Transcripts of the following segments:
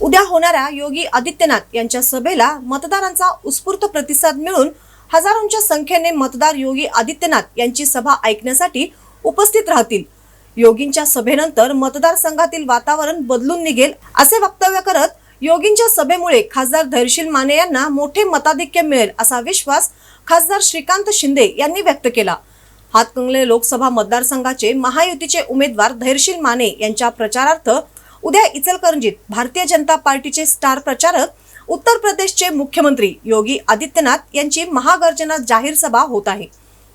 उद्या होणाऱ्या योगी आदित्यनाथ यांच्या सभेला मतदारांचा उत्स्फूर्त प्रतिसाद मिळून हजारोंच्या संख्येने मतदार योगी आदित्यनाथ यांची सभा ऐकण्यासाठी उपस्थित राहतील. योगींच्या सभेनंतर मतदारसंघातील वातावरण बदलून निघेल असे वक्तव्य करत योगींच्या सभेमुळे खासदार धैर्यशील माने यांना मोठे मताधिक्य मिळेल असा विश्वास खासदार श्रीकांत शिंदे यांनी व्यक्त केला. हातकंगले लोकसभा मतदारसंघाचे महायुतीचे उमेदवार धैर्यशील माने यांच्या प्रचारार्थ उद्या इचलकरंजीत भारतीय जनता पार्टीचे स्टार प्रचारक उत्तर प्रदेशचे मुख्यमंत्री योगी आदित्यनाथ यांची महागर्जना जाहीर सभा होत आहे.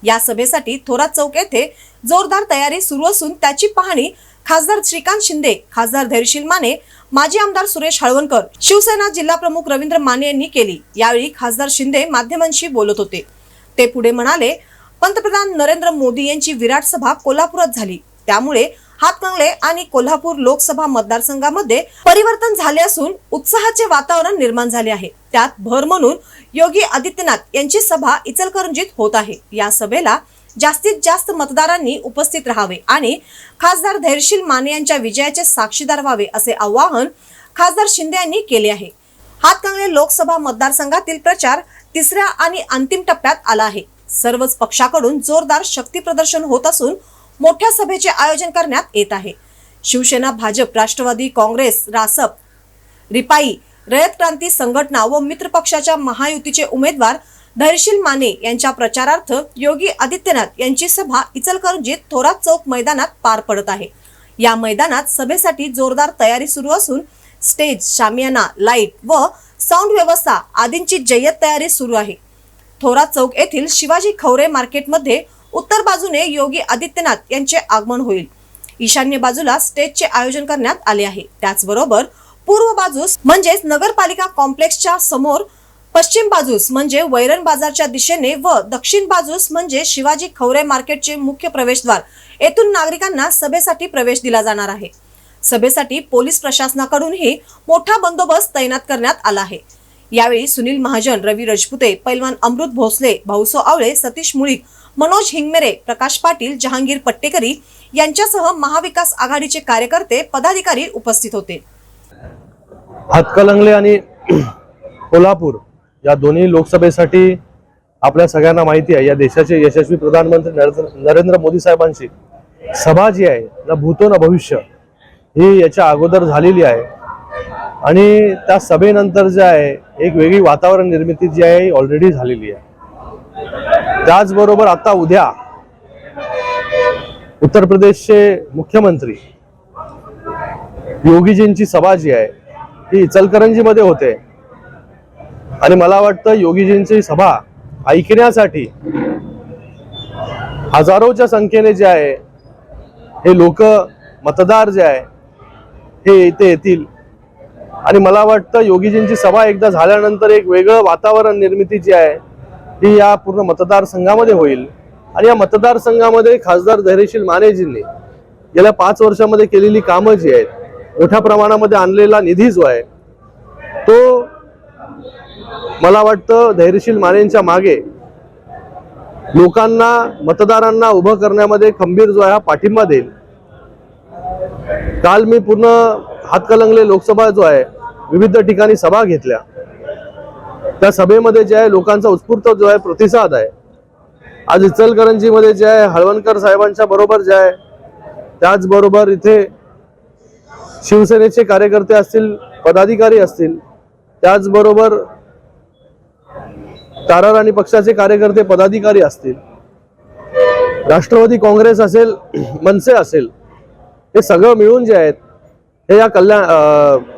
या सभेसाठी थोरात चौक येथे जोरदार तयारी सुरू असून त्याची पाहणी खासदार श्रीकांत शिंदे खासदार धैर्यशील माने माजी आमदार सुरेश हळवणकर शिवसेना जिल्हा प्रमुख रवींद्र माने यांनी केली. यावेळी खासदार शिंदे माध्यमांशी बोलत होते. ते पुढे म्हणाले पंतप्रधान नरेंद्र मोदी यांची विराट सभा कोल्हापुरात झाली. त्यामुळे हातकंगले आणि कोल्हापूर लोकसभा मतदारसंघामध्ये परिवर्तन झाले असून उत्साहाचे वातावरण निर्माण झाले आहे. त्यात भर म्हणून योगी आदित्यनाथ यांची सभा इचलकरंजीत होत आहे. या सभेला जास्तीत जास्त मतदारांनी उपस्थित राहावे आणि खासदार धैर्यशील माने यांच्या विजयाचे साक्षीदार व्हावे असे आवाहन खासदार शिंदे यांनी केले आहे. हातकंगले लोकसभा मतदारसंघातील प्रचार तिसऱ्या आणि अंतिम टप्प्यात आला आहे. सर्वच पक्षाकडून जोरदार शक्ती प्रदर्शन होत असून मोठ्या सभेचे आयोजन करण्यात येत आहे. शिवसेना भाजप राष्ट्रवादी काँग्रेस रासप रिपाई रयत क्रांती संघटना व मित्र पक्षाच्या महायुतीचे उमेदवार धैर्यशील माने यांच्या प्रचारार्थ योगी आदित्यनाथ यांची सभा इचलकरंजीत थोरात चौक मैदानात पार पडत आहे. या मैदानात सभेसाठी जोरदार तयारी सुरू असून स्टेज शामियाना लाइट व साऊंड व्यवस्था आदींची जय्यत तयारी सुरू आहे. थोरात चौक येथील शिवाजी खवरे मार्केटमध्ये उत्तर बाजूने योगी आदित्यनाथ यांचे आगमन होईल. ईशान्य बाजूला स्टेजचे आयोजन करण्यात आले आहे. त्याचबरोबर पूर्व बाजूस म्हणजेच नगरपालिका कॉम्प्लेक्सच्या समोर पश्चिम बाजूस म्हणजे वैरण बाजारच्या दिशेने व दक्षिण बाजूस म्हणजे शिवाजी खवरे मार्केटचे मुख्य प्रवेशद्वार. येथून नागरिकांना सभेसाठी प्रवेश दिला जाणार आहे. सभेसाठी पोलीस प्रशासनाकडूनही मोठा बंदोबस्त तैनात करण्यात आला आहे. यावेळी सुनील महाजन रवी रजपुते पैलवान अमृत भोसले भाऊसो आवळे सतीश मुळीक मनोज हिंगमेरे प्रकाश पाटील जहांगीर पट्टेकरी यांच्यासह महाविकास आघाडीचे कार्यकर्ते पदाधिकारी उपस्थित होते. हातकलंगले आणि कोल्हापूर या दोन्ही लोकसभेसाठी आपल्या सगळ्यांना माहिती आहे या देशाचे यशस्वी प्रधानमंत्री नरेंद्र नरेंद्र मोदी साहेबांची सभा जी आहे ना भूतो ना भविष्य ही याच्या अगोदर झालेली आहे. आणि त्या सभेनंतर जे आहे एक वेगळी वातावरण निर्मिती जी आहे ऑलरेडी झालेली आहे. त्याचबरोबर आता उद्या उत्तर प्रदेशचे मुख्यमंत्री योगीजींची सभा जी आहे ती इचलकरंजीमध्ये होते. आणि मला वाटतं योगीजींची सभा ऐकण्यासाठी हजारोच्या संख्येने जे आहे हे लोक मतदार जे आहे हे इथे येतील. आणि मला वाटतं योगीजींची सभा एकदा झाल्यानंतर एक वेगळं वातावरण निर्मिती जी आहे ही या पूर्ण मतदारसंघामध्ये होईल. आणि या मतदारसंघामध्ये खासदार धैर्यशील मानेजींनी गेल्या पाच वर्षामध्ये केलेली कामं जी आहेत मोठ्या प्रमाणामध्ये आणलेला निधी जो आहे तो मला वाटतं धैर्यशील मानेंच्या मागे लोकांना मतदारांना उभं करण्यामध्ये खंबीर जो आहे हा पाठिंबा देईल. काल मी पूर्ण हातकलंगले लोकसभा जो आहे विविध ठिकाणी सभा घेतल्या. त्या सभेमध्ये जे आहे लोकांचा उत्स्फूर्त जो आहे प्रतिसाद आहे. आज इचलकरंजीमध्ये जे आहे हळवणकर साहेबांच्या बरोबर जे आहे त्याचबरोबर इथे शिवसेनेचे कार्यकर्ते असतील पदाधिकारी असतील त्याचबरोबर तारा राणी पक्षाचे कार्यकर्ते पदाधिकारी असतील राष्ट्रवादी काँग्रेस असेल मनसे असेल हे सगळं मिळून जे आहेत हे या कल्याण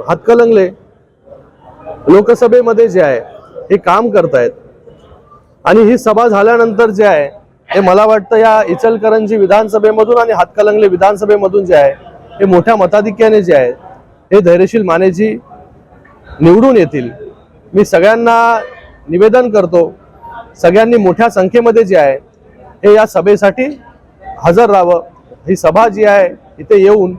हातकलंगले लोकसभेमध्ये जे आहे हे काम करतायत. आणि ही सभा झाल्यानंतर जे आहे हे मला वाटतं या इचलकरंजी विधानसभेमधून आणि हातकलंगले विधानसभेमधून जे आहे हे मोठ्या मताधिक्याने जे आहे हे धैर्यशील मानेजी निवडून येतील. मी सगळ्यांना निवेदन करतो सगळ्यांनी मोठ्या संख्येमध्ये जे आहे हे या सभेसाठी हजर राहावं. ही सभा जी आहे इथे येऊन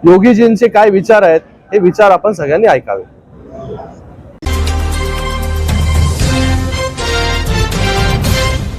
योगीजींचे काय विचार आहेत हे विचार आपण सगळ्यांनी ऐकावे.